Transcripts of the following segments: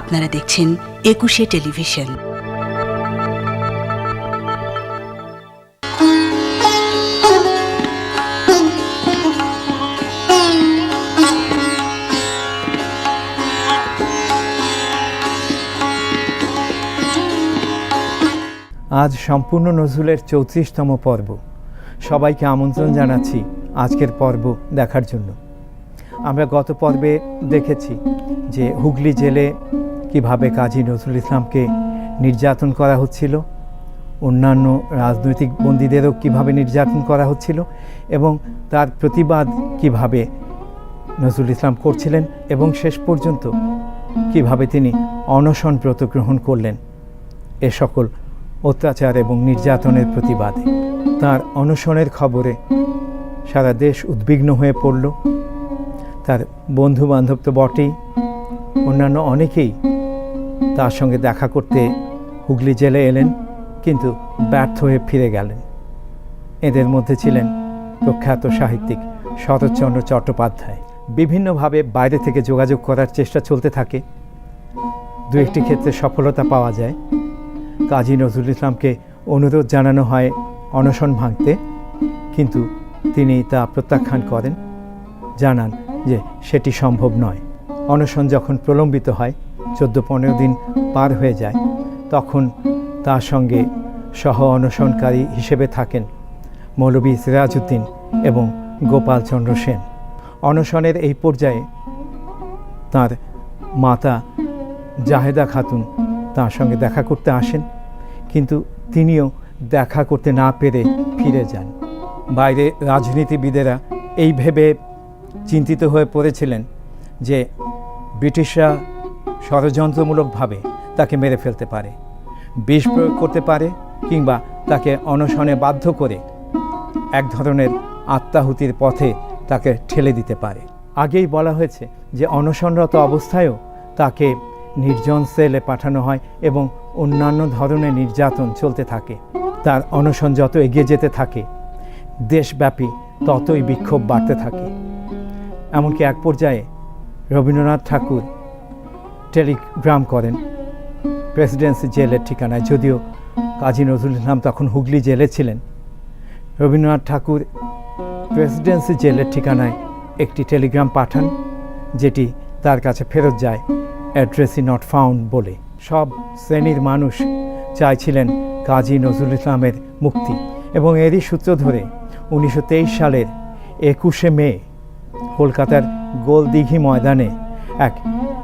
আপনারা দেখছেন একুশে টেলিভিশন। আজ সম্পূর্ণ নজরুলের চৌত্রিশতম পর্ব। সবাইকে আমন্ত্রণ জানাচ্ছি আজকের পর্ব দেখার জন্য। আমরা গত পর্বে দেখেছি যে হুগলি জেলে কীভাবে কাজী নজরুল ইসলামকে নির্যাতন করা হচ্ছিল, অন্যান্য রাজনৈতিক বন্দীদেরও কীভাবে নির্যাতন করা হচ্ছিল, এবং তার প্রতিবাদ কীভাবে নজরুল ইসলাম করছিলেন, এবং শেষ পর্যন্ত কীভাবে তিনি অনশন ব্রত গ্রহণ করলেন, এ সকল অত্যাচার এবং নির্যাতনের প্রতিবাদে। তার অনশনের খবরে সারা দেশ উদ্বিগ্ন হয়ে পড়ল। তার বন্ধু বান্ধব তো বটেই, অন্যান্য অনেকেই তার সঙ্গে দেখা করতে হুগলি জেলে এলেন, কিন্তু ব্যর্থ হয়ে ফিরে গেলেন। এদের মধ্যে ছিলেন প্রখ্যাত সাহিত্যিক শরৎচন্দ্র চট্টোপাধ্যায়। বিভিন্নভাবে বাইরে থেকে যোগাযোগ করার চেষ্টা চলতে থাকে। দু একটি ক্ষেত্রে সফলতা পাওয়া যায়। কাজী নজরুল ইসলামকে অনুরোধ জানানো হয় অনশন ভাঙতে, কিন্তু তিনি তা প্রত্যাখ্যান করেন। জানান যে সেটি সম্ভব নয়। অনশন যখন প্রলম্বিত হয় চোদ্দ পনেরো দিন পার হয়ে যায়, তখন তার সঙ্গে সহ অনশনকারী হিসেবে থাকেন মৌলভী সিরাজউদ্দিন এবং গোপালচন্দ্র সেন। অনশনের এই পর্যায়ে তার মাতা জাহেদা খাতুন তার সঙ্গে দেখা করতে আসেন, কিন্তু তিনিও দেখা করতে না পেরে ফিরে যান। বাইরে রাজনীতিবিদেরা এই ভেবে চিন্তিত হয়ে পড়েছিলেন যে ব্রিটিশরা ষড়যন্ত্রমূলকভাবে তাকে মেরে ফেলতে পারে, বিষ প্রয়োগ করতে পারে, কিংবা তাকে অনশনে বাধ্য করে এক ধরনের আত্মাহুতির পথে তাকে ঠেলে দিতে পারে। আগেই বলা হয়েছে যে অনশনরত অবস্থায়ও তাকে নির্জন সেলে পাঠানো হয় এবং অন্যান্য ধরনের নির্যাতন চলতে থাকে। তার অনশন যত এগিয়ে যেতে থাকে, দেশব্যাপী ততই বিক্ষোভ বাড়তে থাকে। এমনকি এক পর্যায়ে রবীন্দ্রনাথ ঠাকুর টেলিগ্রাম করেন। প্রেসিডেন্সি জেলের ঠিকানায়। যদিও কাজী নজরুল ইসলাম তখন হুগলি জেলে ছিলেন। রবীন্দ্রনাথ ঠাকুর প্রেসিডেন্সি জেলের ঠিকানায় একটি টেলিগ্রাম পাঠান, যেটি তার কাছে ফেরত যায়। অ্যাড্রেসই নট ফাউন্ড বলে। সব শ্রেণির মানুষ চাইছিলেন কাজী নজরুল ইসলামের মুক্তি এবং এরই সূত্র ধরে উনিশশো তেইশ সালের একুশে মে কলকাতার গোলদিঘি ময়দানে এক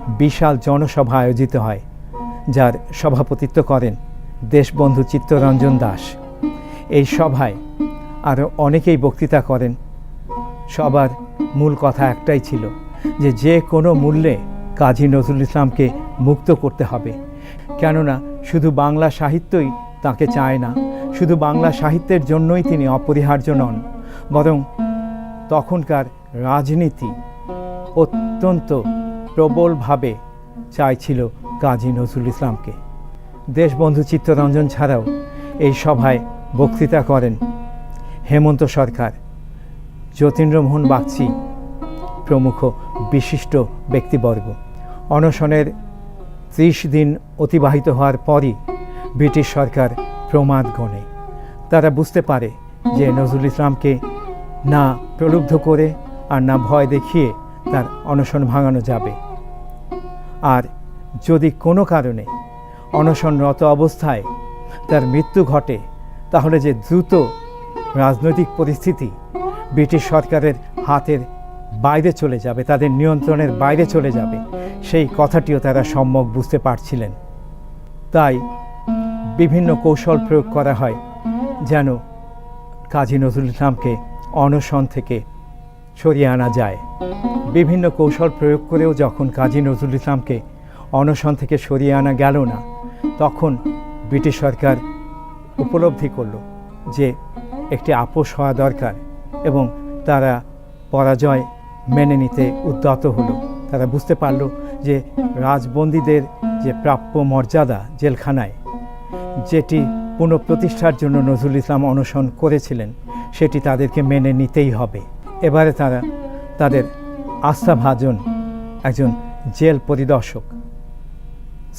বিশাল জনসভা আয়োজিত হয়, যার সভাপতিত্ব করেন দেশবন্ধু চিত্তরঞ্জন দাস। এই সভায় আরও অনেকেই বক্তৃতা করেন। সবার মূল কথা একটাই ছিল যে যে কোনো মূল্যে কাজী নজরুল ইসলামকে মুক্ত করতে হবে, কেননা শুধু বাংলা সাহিত্যই তাকে চায় না, শুধু বাংলা সাহিত্যের জন্যই তিনি অপরিহার্য নন, বরং তখনকার রাজনীতি অত্যন্ত প্রবলভাবে চাইছিল কাজী নজরুল ইসলামকে। দেশবন্ধু চিত্তরঞ্জন ছাড়াও এই সভায় বক্তৃতা করেন হেমন্ত সরকার, যতীন্দ্রমোহন বাগচি, প্রমুখ বিশিষ্ট ব্যক্তিবর্গ। অনশনের ত্রিশ দিন অতিবাহিত হওয়ার পরই ব্রিটিশ সরকার প্রমাদ গণে। তারা বুঝতে পারে যে নজরুল ইসলামকে না প্রলুব্ধ করে আর না ভয় দেখিয়ে তার অনশন ভাঙানো যাবে। আর যদি কোনো কারণে অনশনরত অবস্থায় তার মৃত্যু ঘটে, তাহলে যে দ্রুত রাজনৈতিক পরিস্থিতি ব্রিটিশ সরকারের হাতের বাইরে চলে যাবে, তাদের নিয়ন্ত্রণের বাইরে চলে যাবে, সেই কথাটিও তারা সম্যক বুঝতে পারছিলেন। তাই বিভিন্ন কৌশল প্রয়োগ করা হয় যেন কাজী নজরুল ইসলামকে অনশন থেকে সরিয়ে আনা যায়। বিভিন্ন কৌশল প্রয়োগ করেও যখন কাজী নজরুল ইসলামকে অনশন থেকে সরিয়ে আনা গেল না, তখন ব্রিটিশ সরকার উপলব্ধি করল যে একটি আপোষ হওয়া দরকার এবং তারা পরাজয় মেনে নিতে উদ্যত হলো। তারা বুঝতে পারল যে রাজবন্দীদের যে প্রাপ্য মর্যাদা জেলখানায়, যেটি পুনঃপ্রতিষ্ঠার জন্য নজরুল ইসলাম অনশন করেছিলেন, সেটি তাদেরকে মেনে নিতেই হবে। এবারে তারা তাদের আস্থাভাজন একজন জেল পরিদর্শক।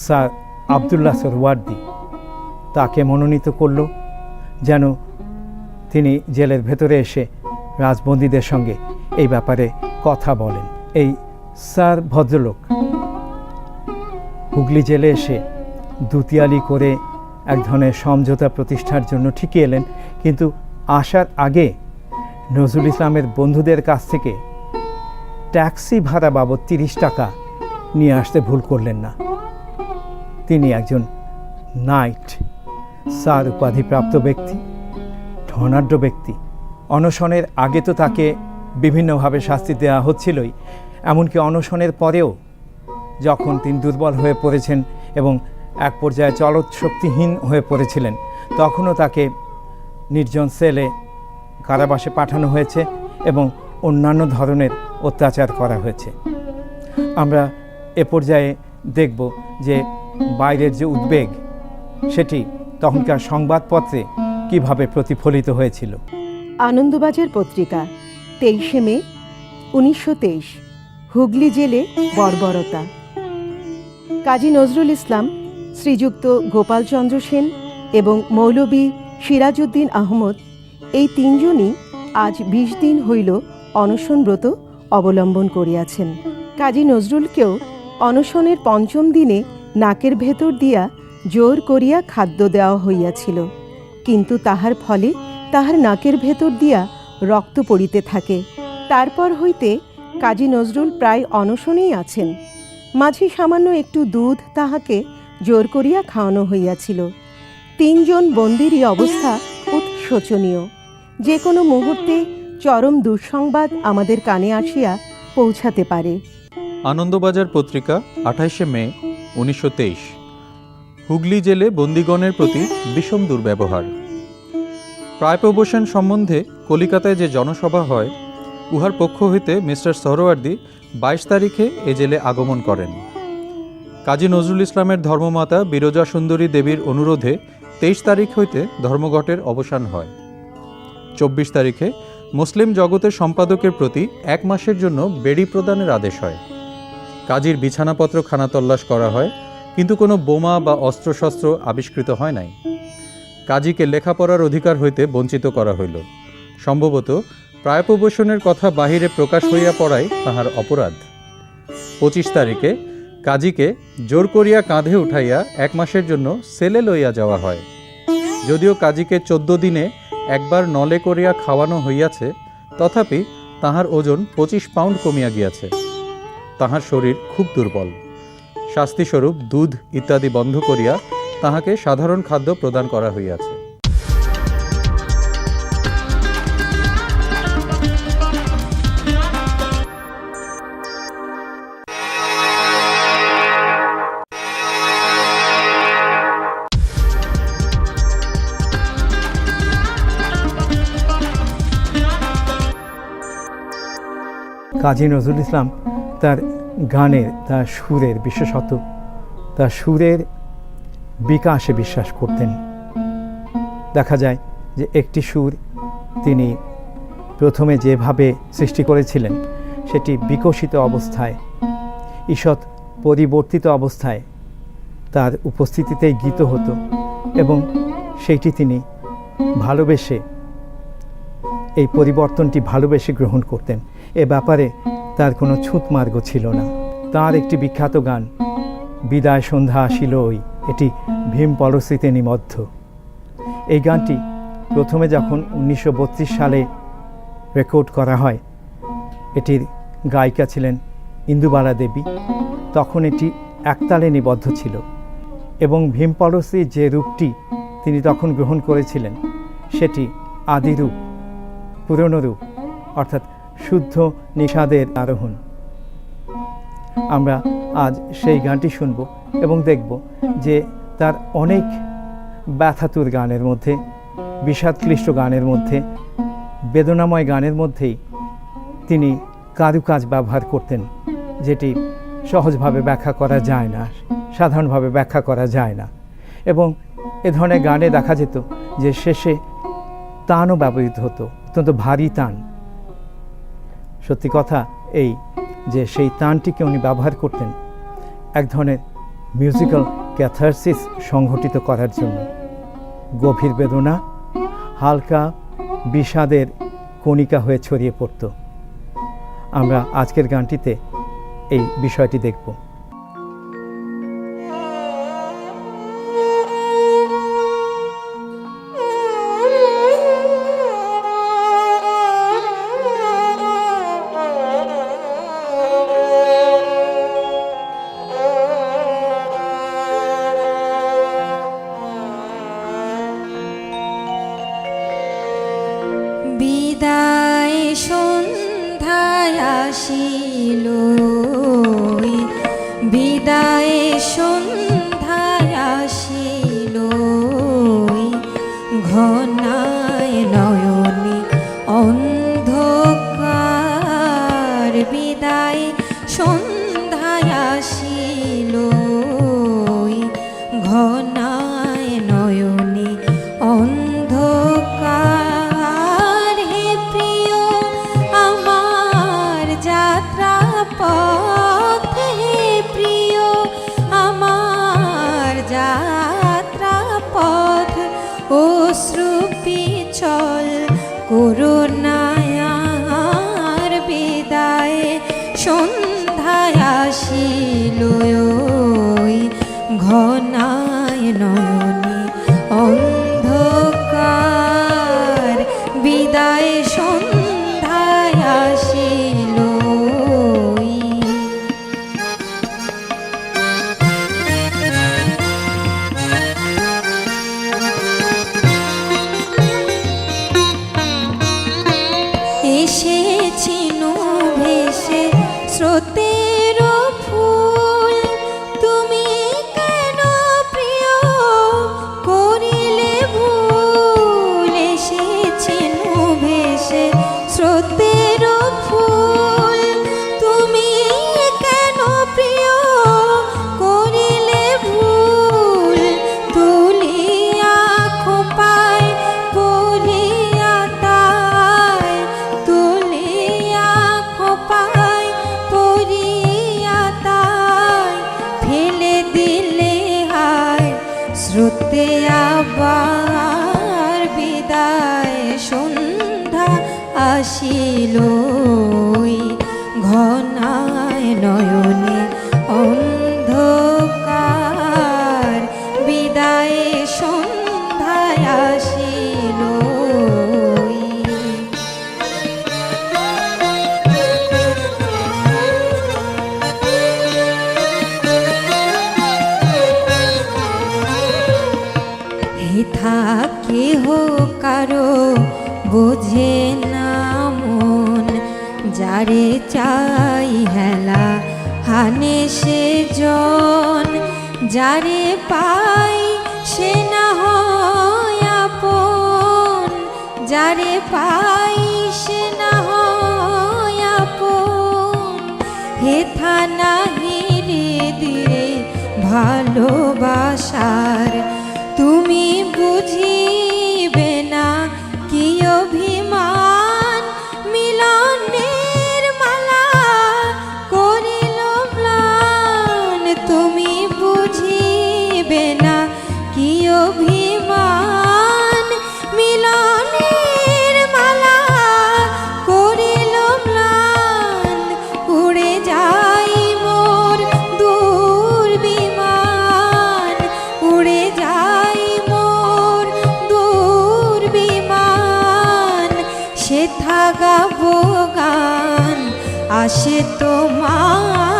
স্যার আবদুল্লাহ সরওয়ার্দি তাকে মনোনীত করল যেন তিনি জেলের ভেতরে এসে রাজবন্দীদের সঙ্গে এই ব্যাপারে কথা বলেন। এই স্যার ভদ্রলোক হুগলি জেলে এসে দুতিয়ালি করে এক ধরনের সমঝোতা প্রতিষ্ঠার জন্য ঠিকই এলেন, কিন্তু আসার আগে নজরুল ইসলামের বন্ধুদের কাছ থেকে ট্যাক্সি ভাড়া বাবদ তিরিশ টাকা নিয়ে আসতে ভুল করলেন না। তিনি একজন নাইট স্যার উপাধিপ্রাপ্ত ব্যক্তি, ধনাঢ্য ব্যক্তি। অনশনের আগে তো তাকে বিভিন্নভাবে শাস্তি দেওয়া হচ্ছিলই, এমনকি অনশনের পরেও যখন তিনি দুর্বল হয়ে পড়েছেন এবং এক পর্যায়ে চলত শক্তিহীন হয়ে পড়েছিলেন, তখনও তাকে নির্জন সেলে কারাবাসে পাঠানো হয়েছে এবং অন্যান্য ধরনের অত্যাচার করা হয়েছে। আমরা এ পর্যায়ে দেখব যে বাইরের যে উদ্বেগ, সেটি তখনকার সংবাদপত্রে কীভাবে প্রতিফলিত হয়েছিল। আনন্দবাজার পত্রিকা, তেইশে মে, উনিশশো তেইশ, হুগলি জেলে বর্বরতা। কাজী নজরুল ইসলাম, শ্রীযুক্ত গোপালচন্দ্র সেন এবং মৌলবী সিরাজউদ্দিন আহমদ, এই তিনজনই আজ বিশ দিন হইল অনশনব্রত অবলম্বন করিয়াছেন। কাজী নজরুলকেও অনশনের পঞ্চম দিনে নাকের ভেতর দিয়া জোর করিয়া খাদ্য দেওয়া হইয়াছিল। কিন্তু তাহার ফলে তাহার নাকের ভেতর দিয়া রক্ত পড়িতে থাকে। তারপর হইতে কাজী নজরুল প্রায় অনশনেই আছেন। মাঝে সামান্য একটু দুধ তাহাকে জোর করিয়া খাওয়ানো হইয়াছিল। তিনজন বন্দিরই অবস্থা শোচনীয় যে কোনো মুহূর্তে চরম দুঃসংবাদ আমাদের কানে আসিয়া পৌঁছাতে পারে। আনন্দবাজার পত্রিকা, আঠাইশে মে, উনিশশো তেইশ। হুগলি জেলে বন্দিগণের প্রতি বিষম দুর্ব্যবহার। প্রায়প্রবসন সম্বন্ধে কলিকাতায় যে জনসভা হয়, উহার পক্ষ হইতে মিস্টার সরোয়ার্দি বাইশ তারিখে এ জেলে আগমন করেন। কাজী নজরুল ইসলামের ধর্মমাতা বিরজা সুন্দরী দেবীর অনুরোধে তেইশ তারিখ হইতে ধর্মঘটের অবসান হয়। চব্বিশ তারিখে মুসলিম জগতের সম্পাদকের প্রতি এক মাসের জন্য বেড়ি প্রদানের আদেশ হয়। কাজীর বিছানাপত্র খানাতল্লাশ করা হয়, কিন্তু কোনো বোমা বা অস্ত্রশস্ত্র আবিষ্কৃত হয় নাই। কাজীকে লেখাপড়ার অধিকার হইতে বঞ্চিত করা হইল। সম্ভবত প্রায়প্রবসনের কথা বাহিরে প্রকাশ হইয়া পড়াই তাহার অপরাধ। পঁচিশ তারিখে কাজীকে জোর করিয়া কাঁধে উঠাইয়া এক মাসের জন্য সেলে লইয়া যাওয়া হয়। যদিও কাজীকে চোদ্দ দিনে একবার নলে করিয়া খাওয়ানো হইয়াছে, তথাপি তাহার ওজন পঁচিশ পাউন্ড কমিয়া গিয়াছে। তাহার শরীর খুব দুর্বল। শাস্তিস্বরূপ দুধ ইত্যাদি বন্ধ করিয়া তাহাকে সাধারণ খাদ্য প্রদান করা হইয়াছে। কাজী নজরুল ইসলাম তার গানের, তার সুরের, বিশেষত তার সুরের বিকাশে বিশ্বাস করতেন। দেখা যায় যে একটি সুর তিনি প্রথমে যেভাবে সৃষ্টি করেছিলেন, সেটি বিকশিত অবস্থায়, ঈষৎ পরিবর্তিত অবস্থায় তার উপস্থিতিতেই গীত হতো এবং সেইটি তিনি ভালোবেসে, এই পরিবর্তনটি ভালোবেসে গ্রহণ করতেন। এ ব্যাপারে তার কোনো ছুঁতমার্গ ছিল না। তার একটি বিখ্যাত গান, বিদায় সন্ধ্যা আসিল ওই এটি ভীম পলশ্রীতে নিবদ্ধ এই গানটি প্রথমে যখন উনিশশো বত্রিশ সালে রেকর্ড করা হয়, এটির গায়িকা ছিলেন ইন্দুবালা দেবী। তখন এটি একতালে নিবদ্ধ ছিল এবং ভীম যে রূপটি তিনি তখন গ্রহণ করেছিলেন, সেটি আদিরূপ, পুরনো রূপ, অর্থাৎ শুদ্ধ নিষাদের আরোহণ। আমরা আজ সেই গানটি শুনব এবং দেখব যে তার অনেক ব্যথাতুর গানের মধ্যে, বিষাদক্লিষ্ট গানের মধ্যে, বেদনাময় গানের মধ্যেই তিনি কারুকাজ ব্যবহার করতেন, যেটি সহজভাবে ব্যাখ্যা করা যায় না, সাধারণভাবে ব্যাখ্যা করা যায় না। এবং এ ধরনের গানে দেখা যেত যে শেষে তানও ব্যবহৃত হতো, অত্যন্ত ভারী তান। সত্যি কথা এই যে সেই তানটিকে উনি ব্যবহার করতেন এক ধরনের মিউজিক্যাল ক্যাথারসিস সংঘটিত করার জন্য। গভীর বেদনা, হালকা বিষাদের কণিকা হয়ে ছড়িয়ে পড়ত। আমরা আজকের গানটিতে এই বিষয়টি দেখব। সন্ধ্যায় আসিল বিদায় সন্ধ্যায় অশ্রুপি চল করুণায়ার নয়নে যারে পাই সে না হয় আপন। যারে পাই সে না হয় আপন। হেথা নাহি রে দিরে ভালোবাসার আসে তোমার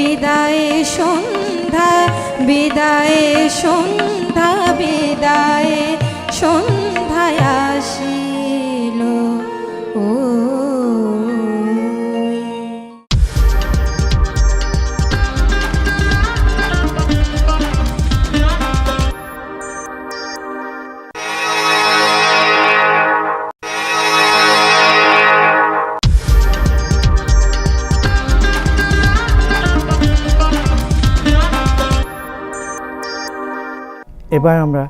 বিদায় সন্ধ্যা বিদায় সন্ধ্যা বিদায় সন্ধ্যায় আসিল এবার আমরা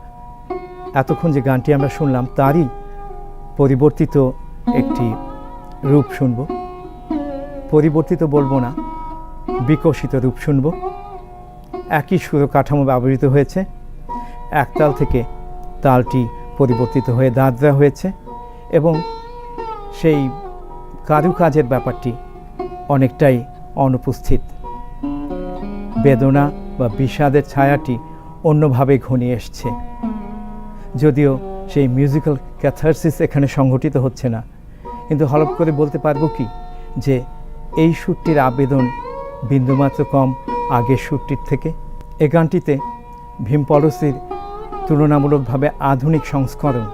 এতক্ষণ যে গানটি আমরা শুনলাম, তারই পরিবর্তিত একটি রূপ শুনব। পরিবর্তিত বলব না, বিকশিত রূপ শুনব। একই সুর কাঠামো ব্যবহৃত হয়েছে। একতাল থেকে তালটি পরিবর্তিত হয়ে দাদরা হয়েছে এবং সেই কারুকাজের ব্যাপারটি অনেকটাই অনুপস্থিত। বেদনা বা বিষাদের ছায়াটি অন্যভাবে ঘনিয়ে এসছে। যদিও সেই মিউজিক্যাল ক্যাথারসিস এখানে সংঘটিত হচ্ছে না। কিন্তু হলপ করে বলতে পারব কি? যে এই সুরটির আবেদন বিন্দুমাত্র কম আগের সুরটির থেকে। এ গানটিতে ভীম পরশির তুলনামূলকভাবে আধুনিক সংস্করণ,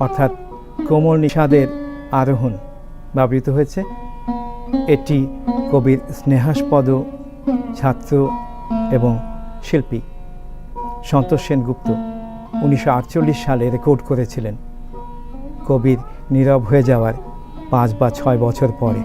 অর্থাৎ কোমল নিষাদের আরোহণ ব্যবহৃত হয়েছে। এটি কবির স্নেহাস্পদ ছাত্র এবং শিল্পী সন্তোষ সেনগুপ্ত উনিশশো আটচল্লিশ সালে রেকর্ড করেছিলেন। কবির নীরব হয়ে যাওয়ার পাঁচ বা ছয় বছর পরে।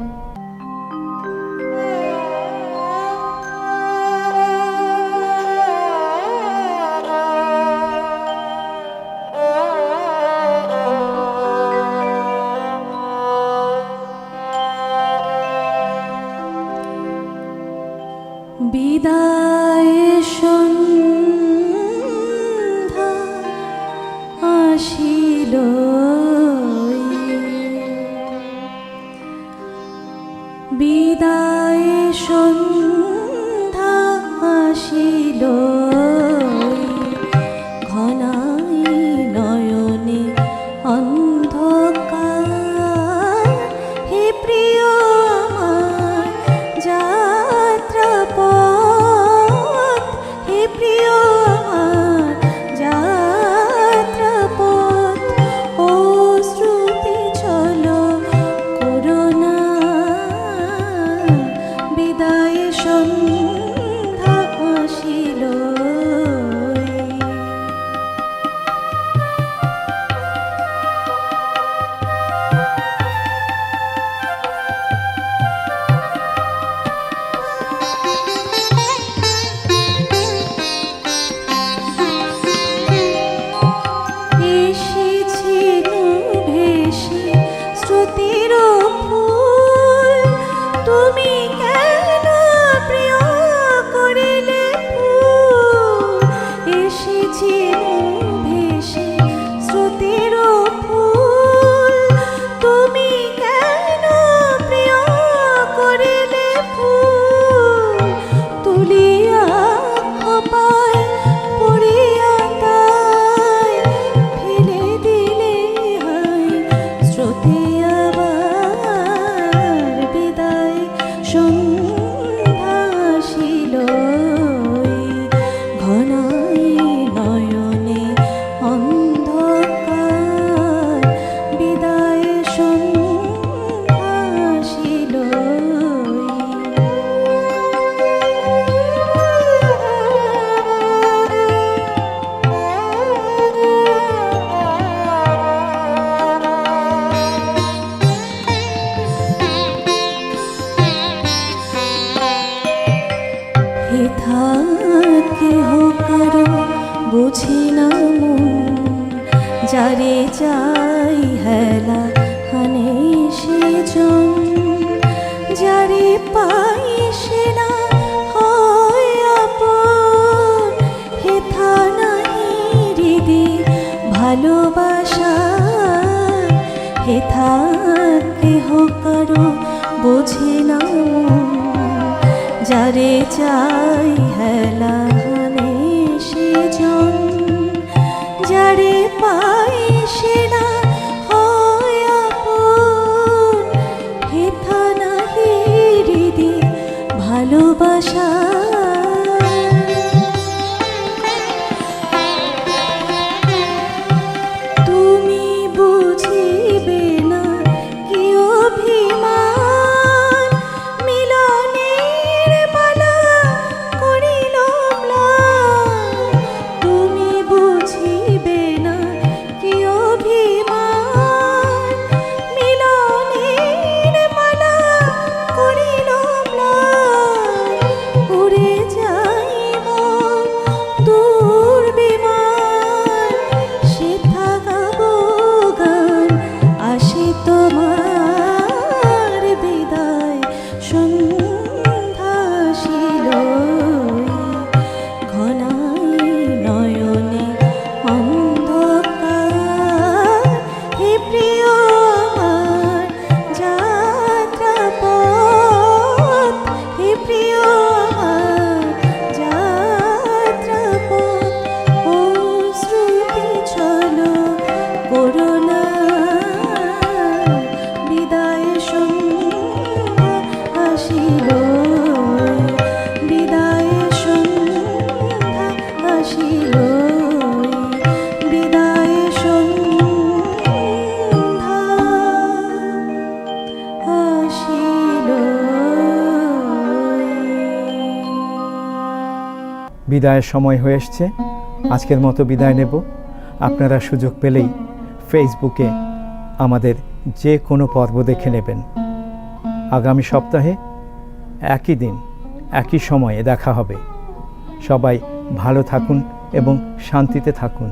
আসিল। যারে চাই হেলা, হানে সেজন যারে পাই সে না হয় আপন। থানাহি হৃদি ভালোবাসা। হে থাকে, হো কারও, বোঝে না যারে চাই হেলানে বিদায়ের সময় হয়ে এসছে। আজকের মতো বিদায় নেব। আপনারা সুযোগ পেলেই ফেসবুকে আমাদের যে কোনো পর্ব দেখে নেবেন। আগামী সপ্তাহে একই দিন, একই সময়ে দেখা হবে। সবাই ভালো থাকুন এবং শান্তিতে থাকুন।